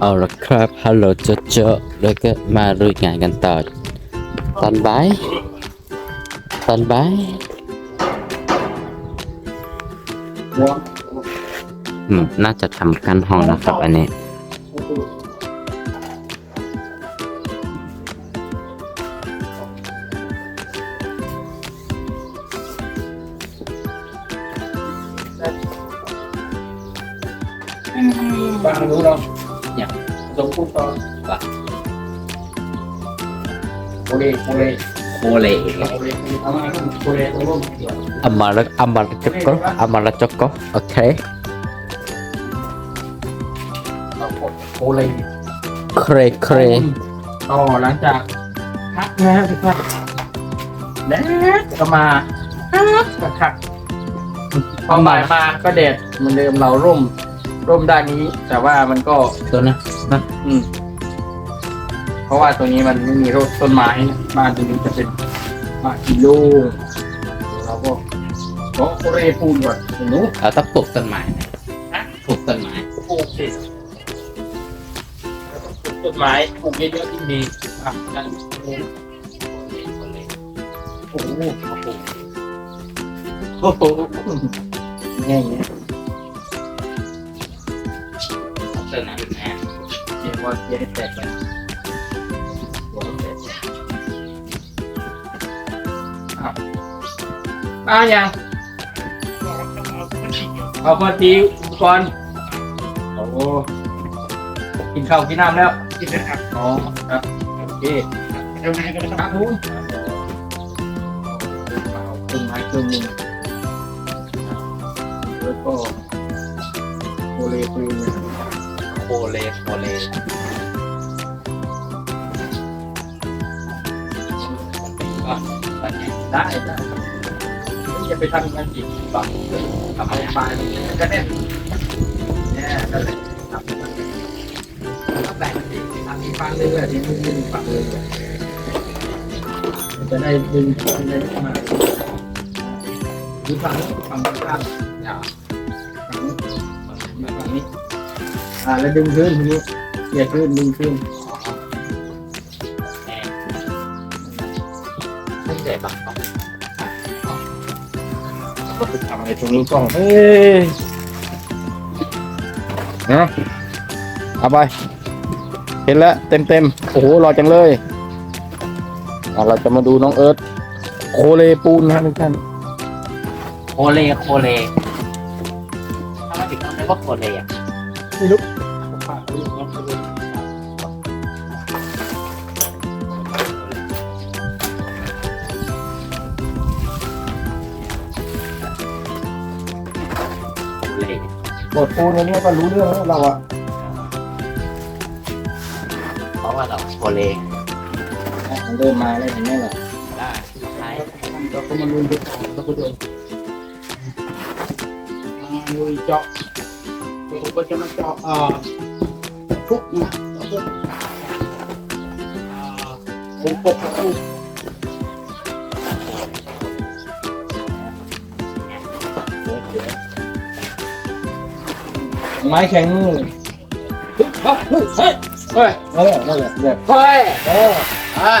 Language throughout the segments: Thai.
เอาละครับฮัลโหลโจโจแล้วก็มาลุยงานกันต่อ ตอนบ่าย ตอนบ่าย อืม น่าจะทำกันห้องนะครับ อันนี้ฟังรู้ เราเนี่ยสมพูดต่อว่าโอเลโอเลโคเลโอเลเอามาโอเลตรงร่มเดี๋ยวอามาละอามาละจกโกอามาละจกโกโอเคเอากดโอเลเครเครต่อหลังจากพักนะทุกท่านแดดก็มาคักคักพอบ่ายมาก็แดดเหมือนเดิมเราร่ม ร่มด้านนี้ แต่ว่ามันก็ ตัวนะนะอืม เพราะว่าตรงนี้มันไม่มีร่มต้นไม้นะบ้านตรงนี้จะเป็นบ้านที่โล่งเราก็ขอโอเลปูนก่อนหนูเราต้องปลูกต้นไม้นะปลูกต้นไม้ปลูกสิต้นไม้ปลูกเยอะๆยิ่งดีอะนั่นโอ้โหโอ้โหโอ้โหง่ายเนี่ยต้นไม้เป็นแม่เดี๋ยวว่าเดี๋ยวให้แตกไปเดี๋ยวให้แตกอะมางเอาพอดีอุปกรณ์โอ้โหกินข้าวกินน้ำแล้วกินนะครับอ๋อครับโอเคเดี๋ยวนี้ก็ได้คครัรับบคุณครึ่งไม้ครึ่งหนึ่งแล้วก็โอเลปูนนะครับ โคเลโคเลก็ได้ได้จะไปทำงานจีบฝั่งทำอะไรไปก็แน่นเนี่ยก็เลยทำทำแบ่งจีทำอีกฝั่งหนึงเลยที่นี่อีกฝั่งหนึงเลยจะได้ดึงคนได้มาหรือฝั่งนี้ฝั่งตรงข้ามอย่าฝั่งนี้ฝั่งนี้ อ่าแล้วดึงขึ้นทีนี้เกี่ยขึ้นดึงขึ้นแม่ไม่ใช่บักต้องทำอะไรตรงนี้กล้องเอ้ยนะเอาไป เห็นแล้วเต็มเต็มโอ้โหรอจังเลยอะเราจะมาดูน้องเอิร์ธโคเลปูนนะทุกท่านโคเลโคเลทำไมถึงต้องเรียกว่าโคเลอะ ไม่รู้บทปูนอันนี้ก็รู้เรื่องแล้วเราอะเพราะว่าเราโคเลเริ่มมาแล้วเห็นไหมล่ะได้ใช้เราก็มาลุ้นดูของท่านผู้ชมมาลุยเจาะ ผมก็จะมาเจาะเอ่อทุกนะแล้วก็อ่าผมกบประตูไม้แข็งมือเฮ้ยเฮ้ยเฮ้ยเฮ้ยเออนั่นแหละแบบเฮ้ยเอออะ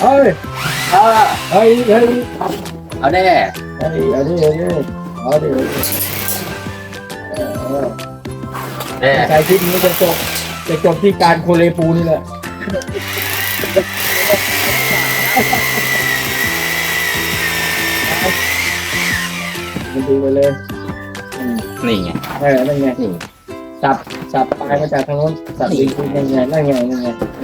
เฮ้ย อาเฮ้ยเฮ้ยเอาแน่เฮ้ยเอาดิเอาดิเอาดิเออแน่ ใครคลิปนี้จะจบจะจบที่การโคเลปูนี่แหละมาดูไปเลยอืมนี่ไง เออนั่นไงสับ สับปลายมาจากทางโน้นสับอีกทีนั่ไงนั่นไงนั่นไงนั่นไงไงเนี่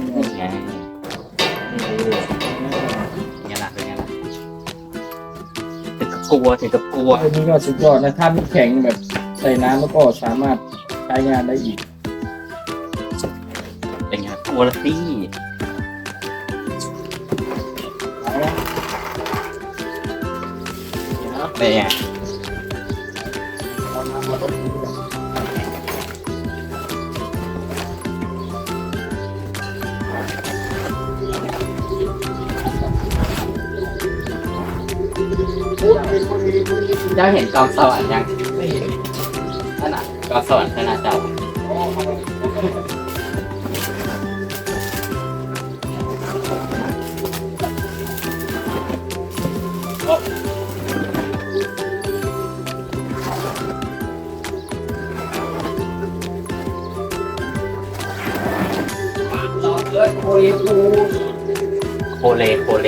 กับกลัวถึงกับกลัว อันนี้ก็สุดยอดนะถ้าไม่แข็งแบบใส่น้ำแล้วก็สามารถใช้งานได้อีก เป็นไงกลัวละสิเอาละเป็นไง เจ้าเห็นกองสวรรค์ยังไม่เห็นนั่นน่ะกองสวรรค์คณะเจ้าโคเรปูโคเลโคเล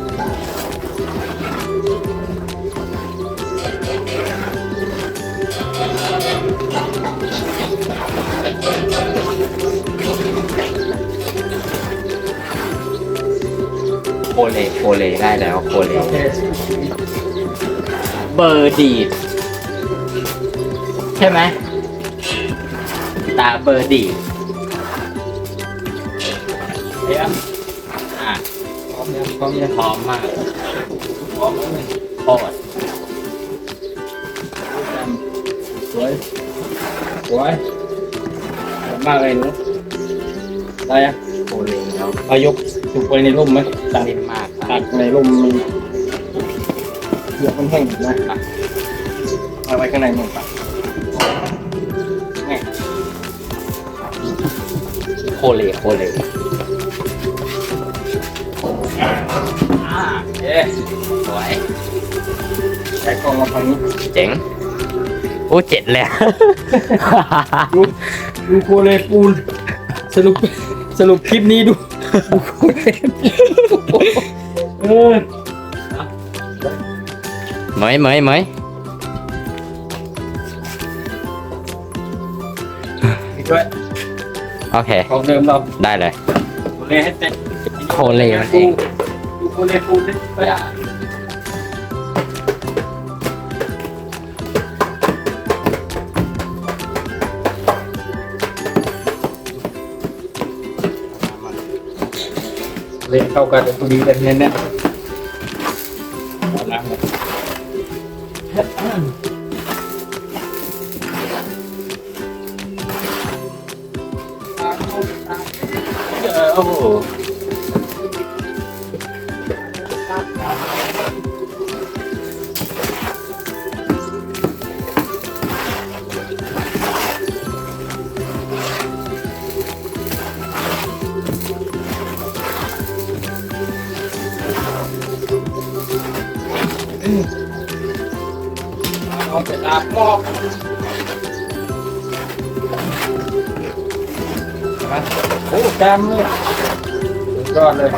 เลโคเลได้แล้วโคเลโอเคสู้ชีวิตเบอร์ดีดใช่ไหมตาเบอร์ดีดเดี๋ยวอะพร้อมยังพร้อมยังพร้อมมากพร้อมแล้วนี่โคตรสวยสวยสวยมากเลยหนูได้ยังโคเลแล้วเอายก ถูกไปในร่มไหมตัดเล่นมากคตัรับดในร่มมันเสือกมันแห้งนะเอาไว้ข้างในมันปะนี่โคเลโคเลอ่าเอ๊ะสวยใช้กล้องมาฝั่งนี้เจ๋งโอ้เจ็ดแล้วดูดูโคเลปูนสรุป สรุปคลิปนี้ดูดูโคเลปูนเออเหมยเหมยเหมยนี่ด้วยโอเค ของเดิมเราได้เลยโคเลให้เสร็จโคเลมันเองดูโคเลปูนดิไป เละเข้ากันพอดีเลยเนี่ยเนี่ยเอาล้างเลยโอ้าบหม้อมาโอ้จามเลยสุดยอดเลย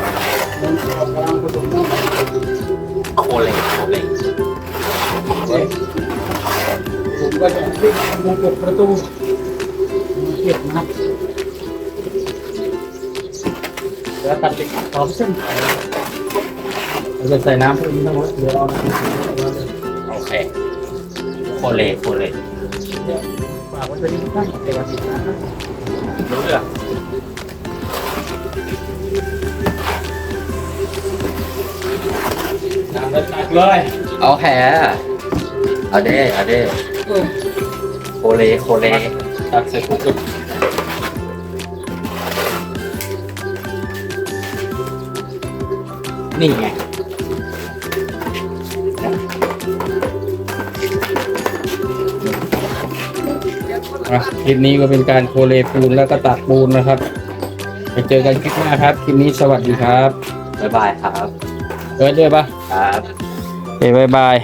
โคเลยโคเลเอ๊ะผมก็จะวิ่งมุงกดประตูเก็บนะแล้วตัดติดขอบเส้นเราจะใส่น้ำพวกนี้ทั้งหมดเดี๋ยวเอาโอเค เลโคเลฝากไว้เป็นที่ตั้งเดี๋ยวติดน้ำรู้เรื่องน้ำแล้วตัดเลยโอเคเอาเด้เอาเด้โคเลโคเลตัดเสร็จปุ๊บนี่ไง อะคลิปนี้ก็เป็นการโคเลปูนแล้วก็ตักปูนนะครับ ไปเจอกันคลิปหน้าครับ คลิปนี้สวัสดีครับ บ๊ายบายครับเออเจอปะครับโอเคบ๊ายบาย